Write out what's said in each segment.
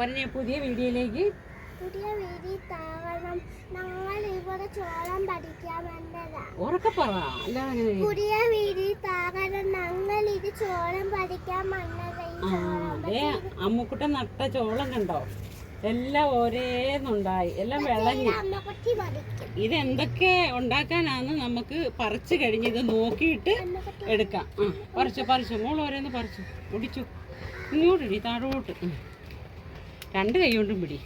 പറഞ്ഞ പുതിയ വീഡിയോയിലേക്ക് പുതിയ വീതി താവണം. ഞങ്ങൾ ഇവിടെ ചോളം പഠിക്കാൻ വന്നതാ. ഉറക്കെ പറ. അല്ലാതെ അങ്ങനെ പുതിയ വീതി താവണം. ഞങ്ങൾ ഇത് ചോളം പഠിക്കാൻ വന്നതാ ഈ ആ ചോളം അതെ. അമ്മുക്കുട്ടൻ നട്ട ചോളം കണ്ടോ? എല്ലാം ഒരേന്നുണ്ടായി. എല്ലാം വിളഞ്ഞു. അമ്മക്കുട്ടി പഠിക്കും. ഇതെന്തൊക്കെ ഉണ്ടാക്കാനാന്ന് നമുക്ക് പറിച്ചു കഴിഞ്ഞ് ഇത് നോക്കിയിട്ട് എടുക്കാം. ആ പറിച്ചു പറിച്ചു. മോൾ ഓരോന്ന് പറിച്ചു. ഒടിച്ചു ഇങ്ങോട്ടിടി താഴോട്ട്. ഉം. രണ്ട് കൈ കൊണ്ടും പിടി.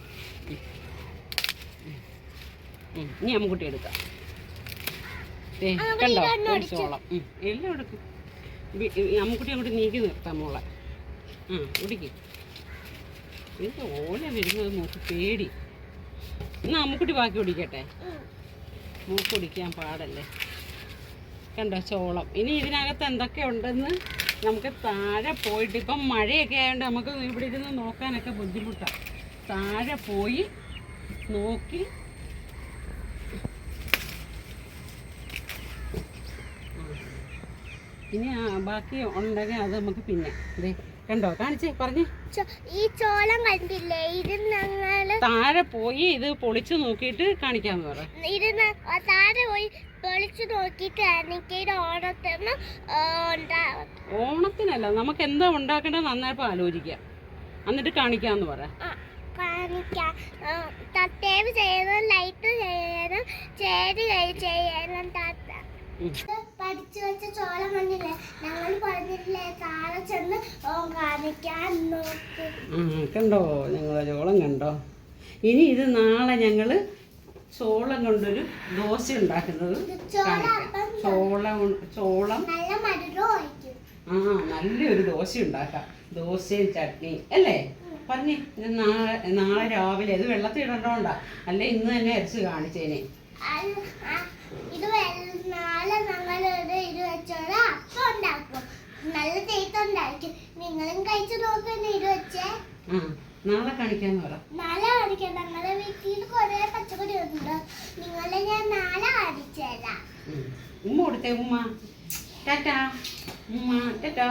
ഇനി അമ്മുക്കുട്ടി എടുക്കാം. കണ്ടോ? ഒരു ചോളം ഉം. എല്ലാം എടുക്കും. അമ്മുക്കുട്ടി അങ്ങോട്ട് നീക്കി നിർത്താം മോളെ. ആ കുടിക്ക്. എന്ത് ഓല വരുന്നത് മൂക്ക് പേടി. എന്നാ അമ്മുക്കുട്ടി ബാക്കി കുടിക്കട്ടെ? മൂക്ക് കുടിക്കാൻ പാടല്ലേ? കണ്ടോ ചോളം. ഇനി ഇതിനകത്ത് എന്തൊക്കെ ഉണ്ടെന്ന്? നമുക്ക് താഴെ പോയിട്ട് ഇപ്പം മഴയൊക്കെ ആയതുകൊണ്ട് നമുക്ക് ഇവിടെ ഇരുന്ന് നോക്കാനൊക്കെ ബുദ്ധിമുട്ടാണ് താഴെ പോയി നോക്കി ഇനി ആ ബാക്കി ഉണ്ടെങ്കിൽ അത് നമുക്ക് പിന്നെ ദേ കണ്ടോ? കാണിച്ചേ പറഞ്ഞേ. ഈ ചോളം കണ്ടില്ലേ? ഇത് ഞങ്ങൾ താഴെ പോയി ഇത് പൊളിച്ച് നോക്കിയിട്ട് കാണിക്കാന്ന് പറ. ഇത് താഴെ പോയി പൊളിച്ചു നോക്കിയിട്ട് ഇത് ഓണത്തിന് ഓണത്തിനല്ല നമുക്ക് എന്താ ഉണ്ടാക്കേണ്ടത് നന്നായപ്പോൾ ആലോചിക്കാം. എന്നിട്ട് കാണിക്കാന്ന് പറ. കാണിക്കാം. തട്ടേവ് ചെയ്യണം ലൈറ്റ് ചെയ്യണം ചേരി ചെയ്യണം താത്ത പഠിച്ചു വെച്ച ചോള കണ്ടില്ലേ? ഞങ്ങൾ പറഞ്ഞില്ലേ താഴെ ചെന്ന് ഓ കാണിക്കാൻ കണ്ടോ? ഞങ്ങൾ ചോളം കണ്ടോ? ഇനി ഇത് നാളെ ഞങ്ങൾ ചോളം കൊണ്ടൊരു ദോശ ഉണ്ടാക്കുന്നത് ചോളം ചോളം ആ നല്ലൊരു ദോശ ഉണ്ടാക്കാം. ദോശയും ചട്നി അല്ലേ? പറഞ്ഞേ ഇത് നാളെ നാളെ രാവിലെ ഇത് വെള്ളത്തിൽ ഇടണ്ടോണ്ടാ അല്ലെ ഇന്ന് തന്നെ അരച്ച് കാണിച്ചേനെ അത് ആ, ഇത് വെള്ള- നാളെ ഞങ്ങൾ ഒരു ഇത് വെച്ചോളാം അപ്പം ഉണ്ടാക്കും നല്ല ടേസ്റ്റ് ഉണ്ടായിരിക്കും നിങ്ങളും കഴിച്ചു നോക്കുന്ന ഇത് വെച്ചേ? ആ നാളെ കാണിക്കാന്ന് പറ. നാളെ കാണിക്കാം. ഞങ്ങളുടെ വീട്ടിൽ കുറെ പച്ചക്കറി ഉണ്ട് നിങ്ങളെ ഞാൻ നാളെ കാണിച്ചു തരാം. ഉമ്മ കൊടുത്തേ ഉമ്മ. ടാറ്റാ. ഉമ്മ ടാറ്റാ.